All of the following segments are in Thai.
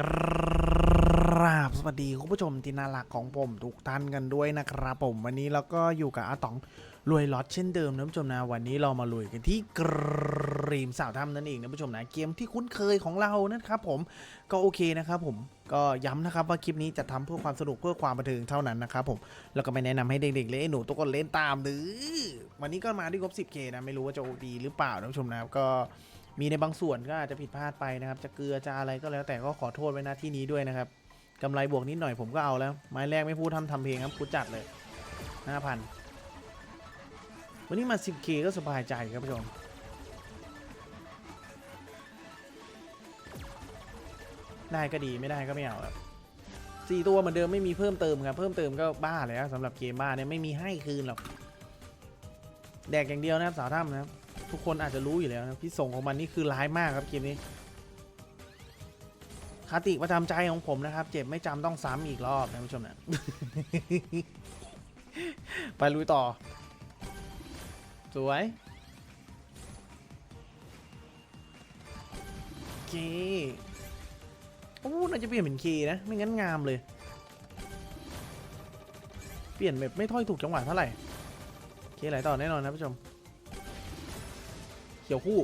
กราบสวัสดีคุณผู้ชมที่น่ารักของผมทุกท่านกันด้วยนะครับผมวันนี้เราก็อยู่กับอาต๋องรวยล็อตเช่นเดิมนะผู้ชมนะวันนี้เรามาลุยกันที่กรีมสาวถ้ำนั่นเองนะผู้ชมนะเกมที่คุ้นเคยของเรานะครับผมก็โอเคนะครับผมก็ย้ำนะครับว่าคลิปนี้จะทำเพื่อความสนุกเพื่อความบันเทิงเท่านั้นนะครับผมแล้วก็ไม่แนะนำให้เด็กๆเล่นหนูทุกคนเล่นตามหรือวันนี้ก็มาด้วยงบ 10k นะไม่รู้ว่าจะดีหรือเปล่านะผู้ชมนะก็ มีในบางส่วนก็อาจจะผิดพลาดไปนะครับ จะเกลือจะอะไรก็แล้วแต่ก็ขอโทษไว้หน้าที่นี้ด้วยนะครับกำไรบวกนิดหน่อยผมก็เอาแล้ว ไม้แรกไม่พูดทำทำเพลงครับกูจัดเลย 5,000 วันนี้มา 10k ก็สบายใจครับผู้ชมได้ก็ดีไม่ได้ก็ไม่เอาครับสี่ตัวเหมือนเดิมไม่มีเพิ่มเติมครับ เพิ่มเติมก็บ้าแล้วสำหรับเกมบ้าเนี่ยไม่มีให้คืนหรอกแดกอย่างเดียวนะครับสาวถ้ำนะครับ ทุกคนอาจจะรู้อยู่แล้วนะพี่ส่งของมันนี่คือร้ายมากครับเกมนี้คติประจำใจของผมนะครับ เจ็บไม่จำต้องซ้ำอีกรอบนะผู้ชมนะไปลุยต่อ สวยเคโอ้น่าจะเปลี่ยนเป็นเคนะ ไม่งั้นงามเลย เปลี่ยนแบบไม่ถ้อยถูกจังหวะเท่าไหร่เคไหลต่อแน่นอนนะผู้ชม ขียวคู่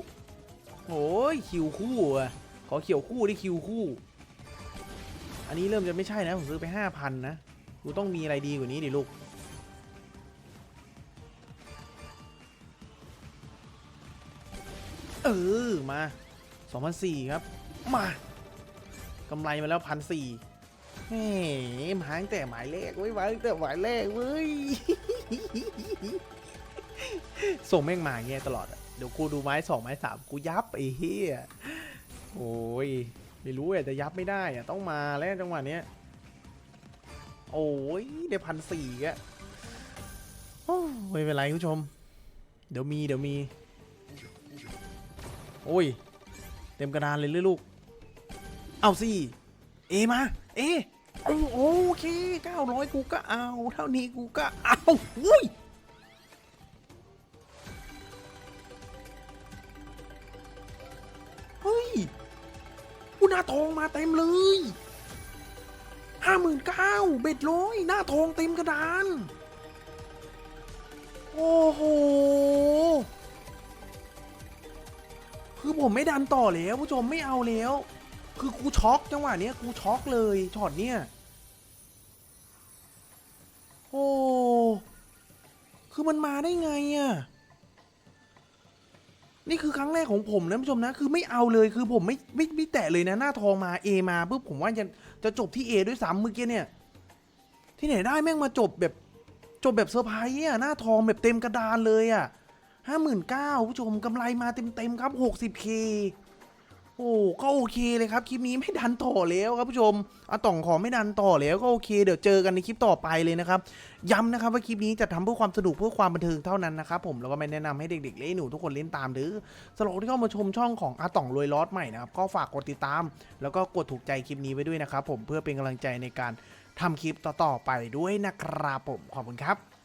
โอ้ยคิวคู่อะขอเขียวคู่ดิคิวคู่ อันนี้เริ่มจะไม่ใช่นะ ผมซื้อไปห้าพันนะกูต้องมีอะไรดีกว่านี้ดิลูก เออ มา2,004ครับ มากำไรมาแล้วพันสี่แหมมาตั้งแต่หมายเลขเว้ยมาตั้งแต่หมายเลขเว้ยส่งแม่งมาเงี้ยตลอดอะ เดี๋ยวกูดูไม้สองไม้สามกูยับไอ้เหี้ยโอ้ยไม่รู้อะแต่ยับไม่ได้อะต้องมาแล้วจังหวะเนี้ยโอ้ยได้พันสี่อะโอ้ยไม่เป็นไรคุณผู้ชม เดี๋ยวมีเดี๋ยวมี โอ้ย เต็มกระดานเลยเลยลูก เอาสิ เอมา เอโอเคเก้าร้อยกูก็เอา เท่านี้กูก็เอาอุ้ย หน้าทองมาเต็มเลยห้าหมื่นเก้าเบ็ดร้อยหน้าทองเต็มกระดาน โอ้โห คือผมไม่ดันต่อแล้วผู้ชมไม่เอาแล้ว คือกูช็อกจังหวะเนี้ยกูช็อกเลยช็อตเนี้ยโอ้ คือมันมาได้ไงอะ่ะ นี่คือครั้งแรกของผมนะผู้ชมนะ คือไม่เอาเลยคือผมไม่ไม่ไม่แตะเลยนะหน้าทองมา A มาปุ๊บผมว่าจะจะจบที่ A ด้วยซ้ำเมื่อกี้เนี่ย ที่ไหนได้แม่งมาจบแบบจบแบบเซอร์ไพรส์อะหน้าทองแบบเต็มกระดานเลยอะห้าหมื่นเก้าผู้ชมกำไรมาเต็มเต็มครับหกสิบเค โอ้ก็โอเคเลยครับคลิปนี้ไม่ดันต่อแล้วครับผู้ชมอะต่องขอไม่ดันต่อแล้วก็โอเค เดี๋ยวเจอกันในคลิปต่อไปเลยนะครับย้ำนะครับว่าคลิปนี้จะทำเพื่อความสนุกเพื่อความบันเทิงเท่านั้นนะครับผมแล้วก็ไม่แนะนำให้เด็กๆเล่นหนูทุกคนเล่นตามหรือสำหรับที่เข้ามาชมช่องของอาต่องรวยลอดใหม่นะครับก็ฝากกดติดตาม แล้วก็กดถูกใจคลิปนี้ไว้ด้วยนะครับผมเพื่อเป็นกำลังใจในการทำคลิปต่อๆไปด้วยนะครับผมขอบคุณครับ